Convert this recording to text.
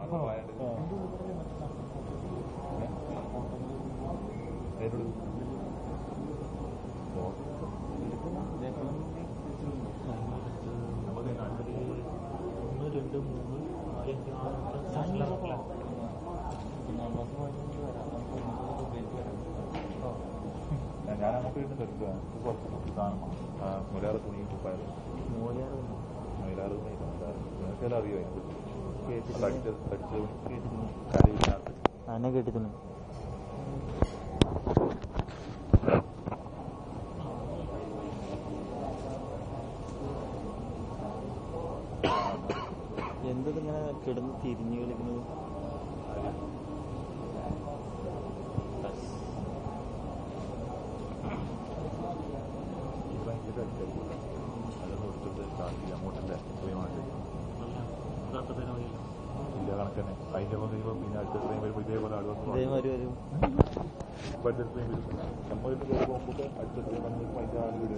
നമുക്ക് ഞാൻ അങ്ങോട്ട് വീണ്ടും എടുക്കുക കുറച്ച് ആ മുലാറ് തുണി കുപ്പായത് മൂലാറ് മയിലാറ് തുണി നിനക്കെല്ലാം അറിയോ അതിനെക്കുറിച്ച് ആനെ കേട്ടിട്ടുണ്ട് എന്തത് ഇങ്ങനെ കിടന്ന് തിരിഞ്ഞു കളിക്കുന്നത്? ഭയങ്കര അങ്ങോട്ടല്ലേ? പോയി മാറ്റി. അതിന്റെ വന്ന് കഴിയുമ്പോൾ പിന്നെ അടുത്ത ട്രെയിൻ വരുമ്പോൾ ഇതേപോലെ അടുത്ത് നമ്മൾ പോകുമ്പോൾ അടുത്ത ട്രെയിൻ വന്ന് അതിന്റെ വീട്